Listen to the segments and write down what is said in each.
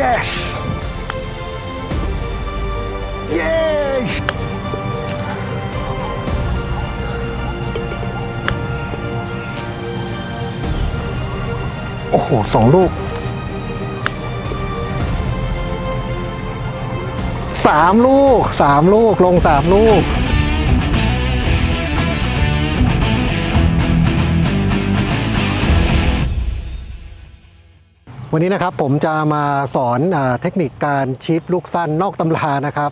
yes yes โอ้โหสองลูกสามลูกสามลูก ลงสามลูก วันนี้นะครับผมจะมาสอนอเทคนิคการชิปลูกสั้นนอกตำรานะครับ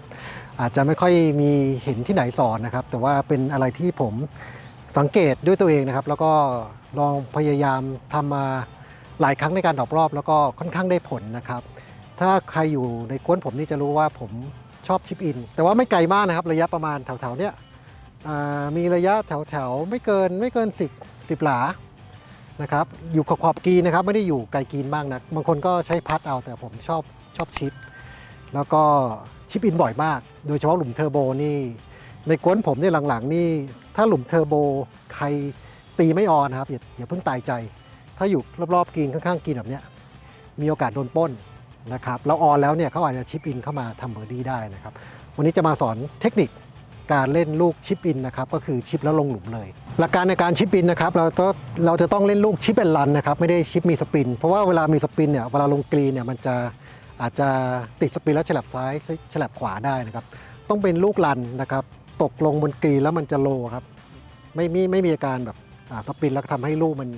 อาจจะไม่ค่อยมีเห็นที่ไหนสอนนะครับ แต่ว่าเป็นอะไรที่ผมสังเกตด้วยตัวเองนะครับ แล้วก็ลองพยายามทำมาหลายครั้งในการดอปรอบ แล้วก็ค่อนข้างได้ผลนะครับ ถ้าใครอยู่ในกวนผมนี่จะรู้ว่าผมชอบชิปอิน แต่ว่าไม่ไกลมากนะครับ ระยะประมาณแถวๆเนี้ยมีระยะแถวๆไม่เกินไม่เกิน 10 10หลา นะครับอยู่ขอบขอบกีนนะครับไม่ได้อยู่ไกลกีนมากนะบางคนก็ใช้พัดเอาแต่ผมชอบชอบชิป แล้วก็ชิปอินบ่อยมาก โดยเฉพาะหลุมเทอร์โบนี่ในกวนผมเนี่ยหลังๆนี่ถ้าหลุมเทอร์โบใครตีไม่ออนนะครับอย่าอย่าเพิ่งตายใจ ถ้าอยู่รอบๆกีนข้างๆกีนแบบเนี้ยมีโอกาสโดนป้นนะครับแล้วออนแล้วเนี่ยเขาอาจจะชิปอินเข้ามาทำเบอร์ดี้ได้นะครับวันนี้จะมาสอนเทคนิค การเล่นลูกชิปอินนะครับก็คือชิปแล้วลงหลุมเลย หลักการในการชิปอินนะครับเราต้องเราจะต้องเล่นลูกชิปเป็นรันนะครับไม่ได้ชิปมีสปิน เพราะว่าเวลามีสปินเนี่ยเวลาลงกรีนเนี่ยมันจะอาจจะติดสปินแล้วฉลับซ้ายฉลับขวาได้นะครับต้องเป็นลูกรันนะครับตกลงบนกรีนแล้วมันจะโลครับไม่มีไม่มีอาการแบบสปินแล้วทำให้ลูกมัน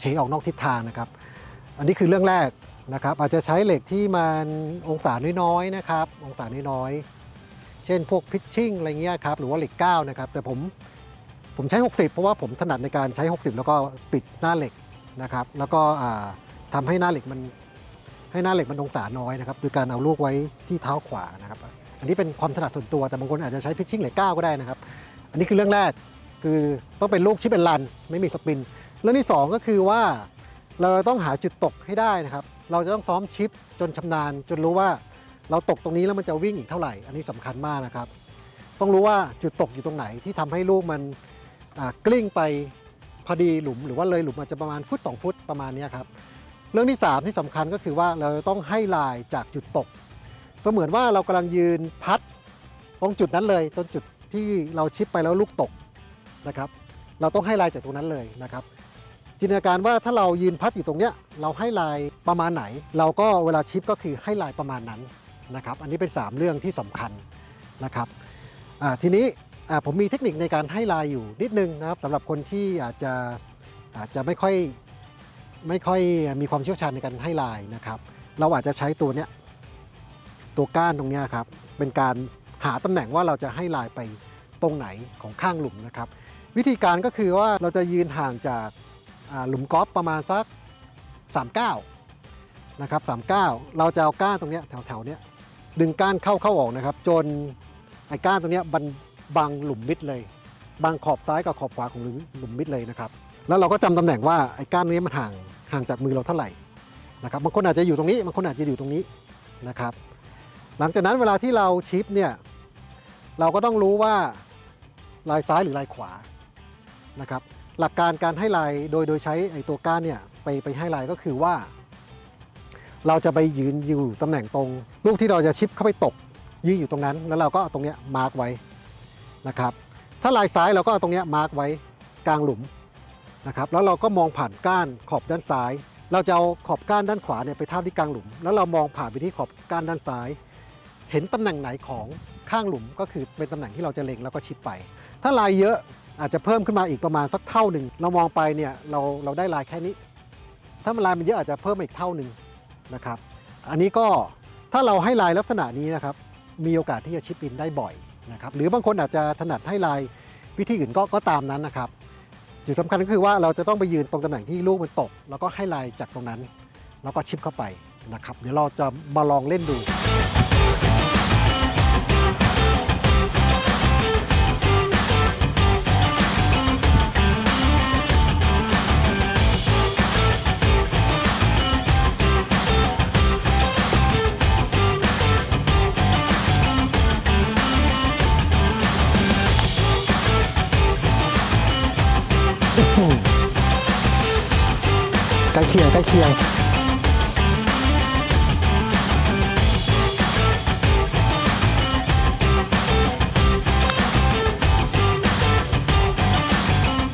เฉยออกนอกทิศทางนะครับ อันนี้คือเรื่องแรกนะครับอาจจะใช้เหล็กที่มันองศาน้อยๆนะครับ องศาน้อยๆ เช่นพวกพิชชิ่งอะไรเงี้ยครับหรือว่าเหล็ก9นะครับแต่ผมผมใช้ 60 เพราะว่าผมถนัดในการใช้ 60 แล้วก็ปิดหน้าเหล็กนะครับแล้วก็อ่าทำให้หน้าเหล็กมันให้หน้าเหล็กมันองศาน้อยนะครับคือการเอาลูกไว้ที่เท้าขวานะครับอันนี้เป็นความถนัดส่วนตัวแต่บางคนอาจจะใช้พิชชิ่งเหล็ก9ก็ได้นะครับอันนี้คือเรื่องแรกคือต้องเป็นลูกที่เป็นรันไม่มีสปินเรื่องที่สองก็คือว่าเราต้องหาจุดตกให้ได้นะครับ เราจะต้องซ้อมชิปจนชำนาญจนรู้ว่า เราตกตรงนี้แล้วมันจะวิ่งอีกเท่าไหร่ อันนี้สำคัญมากนะครับ ต้องรู้ว่าจุดตกอยู่ตรงไหนที่ทำให้ลูกมันกลิ้งไปพอดีหลุมหรือว่าเลยหลุมอาจจะประมาณฟุต 2 ฟุตประมาณนี้ครับ เรื่องที่ 3 ที่สำคัญก็คือว่าเราต้องให้ลายจากจุดตก เสมือนว่าเรากำลังยืนพัดตรงจุดนั้นเลยตรงจุดที่เราชิปไปแล้วลูกตกนะครับ เราต้องให้ลายจากตรงนั้นเลยนะครับ จินตนาการว่าถ้าเรายืนพัดอยู่ตรงเนี้ยเราให้ลายประมาณไหน เราก็เวลาชิปก็คือให้ลายประมาณนั้น นะครับอันนี้เป็น 3 เรื่องที่สำคัญนะครับทีนี้ผมมีเทคนิคในการให้ลายอยู่นิดนึงนะครับสำหรับคนที่อาจจะอาจจะไม่ค่อยไม่ค่อยมีความเชี่ยวชาญในการให้ลายนะครับ เราอาจจะใช้ตัวเนี้ยตัวก้านตรงเนี้ยครับเป็นการหาตำแหน่งว่าเราจะให้ลายไปตรงไหนของข้างหลุมนะครับ วิธีการก็คือว่าเราจะยืนห่างจากหลุมกอล์ฟประมาณสัก 39 นะครับ 39 เราจะเอาก้านตรงเนี้ยแถวๆเนี้ย ดึงก้านเข้าเข้าออกนะครับ จนไอ้ก้านตรงนี้บันบังหลุมมิดเลยบังขอบซ้ายกับขอบขวาของหลุมมิดเลยนะครับ แล้วเราก็จำตำแหน่งว่าไอ้ก้านนี้มันห่างห่างจากมือเราเท่าไหร่นะครับบางคนอาจจะอยู่ตรงนี้บางคนอาจจะอยู่ตรงนี้นะครับ หลังจากนั้นเวลาที่เราชิปเนี่ยเราก็ต้องรู้ว่าลายซ้ายหรือลายขวานะครับ หลักการการให้ลายโดยโดยใช้ไอ้ตัวก้านเนี่ยไปไปให้ลายก็คือว่า เราจะไปยืนอยู่ตำแหน่งตรง ลูกที่เราจะชิปเข้าไปตกยืนอยู่ตรงนั้น แล้วเราก็เอาตรงเนี้ยมาร์กไว้นะครับ ถ้าลายซ้ายเราก็เอาตรงเนี้ยมาร์กไว้กลางหลุมนะครับ แล้วเราก็มองผ่านก้านขอบด้านซ้าย เราจะเอาขอบก้านด้านขวาเนี่ยไปทาบที่กลางหลุม แล้วเรามองผ่านไปที่ขอบก้านด้านซ้าย เห็นตำแหน่งไหนของข้างหลุมก็คือเป็นตำแหน่งที่เราจะเล็งแล้วก็ชิปไป ถ้าลายเยอะอาจจะเพิ่มขึ้นมาอีกประมาณสักเท่าหนึ่ง เรามองไปเนี่ยเราเราได้ลายแค่นี้ ถ้ามันลายมันเยอะอาจจะเพิ่มมาอีกเท่าหนึ่ง นะครับ อันนี้ก็ถ้าเราให้ลายลักษณะนี้นะครับ มีโอกาสที่จะชิปอินได้บ่อยนะครับ หรือบางคนอาจจะถนัดให้ลายวิธีอื่นก็ก็ตามนั้นนะครับ จุดสำคัญก็คือว่าเราจะต้องไปยืนตรงตำแหน่งที่ลูกมันตก แล้วก็ให้ลายจากตรงนั้น แล้วก็ชิปเข้าไปนะครับ เดี๋ยวเราจะมาลองเล่นดู คียงใกล้เคียง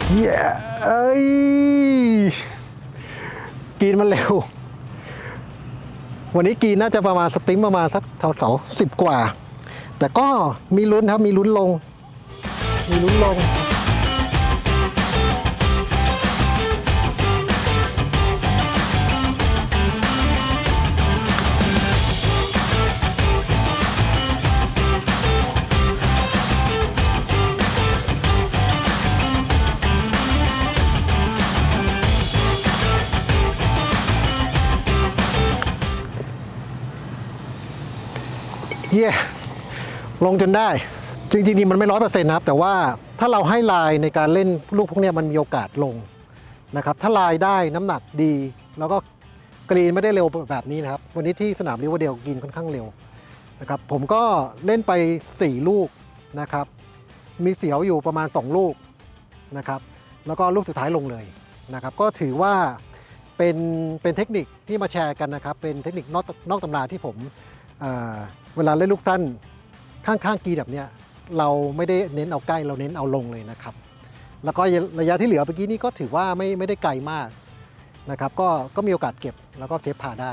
เย้เอ้ยกินมันเร็ว วันนี้กินน่าจะประมาณสติมประมาณสักเท่าเสาสิบกว่า แต่ก็มีลุ้นครับ มีลุ้นลง มีลุ้นลง เย่ลงจนได้ จริงๆนี่มันไม่ร้อยเปอร์เซ็นต์นะครับ แต่ว่าถ้าเราให้ลายในการเล่นลูกพวกนี้มันมีโอกาสลงนะครับ ถ้าลายได้น้ำหนักดี แล้วก็กรีนไม่ได้เร็วแบบนี้นะครับ วันนี้ที่สนามริเวอร์เดลกรีนค่อนข้างเร็วนะครับ ผมก็เล่นไป 4 ลูกนะครับ มีเสียวอยู่ประมาณ 2 ลูกนะครับ แล้วก็ลูกสุดท้ายลงเลยนะครับ ก็ถือว่าเป็นเป็นเทคนิคที่มาแชร์กันนะครับ เป็นเทคนิคนอกนอกตำราที่ผม เวลาเล่นลูกสั้นข้างๆกีแบบเนี้ยเราไม่ได้เน้นเอาใกล้เราเน้นเอาลงเลยนะครับ แล้วก็ระยะที่เหลือเมื่อกี้นี้ก็ถือว่าไม่ไม่ได้ไกลมากนะครับ ก็ก็มีโอกาสเก็บแล้วก็เซฟพาได้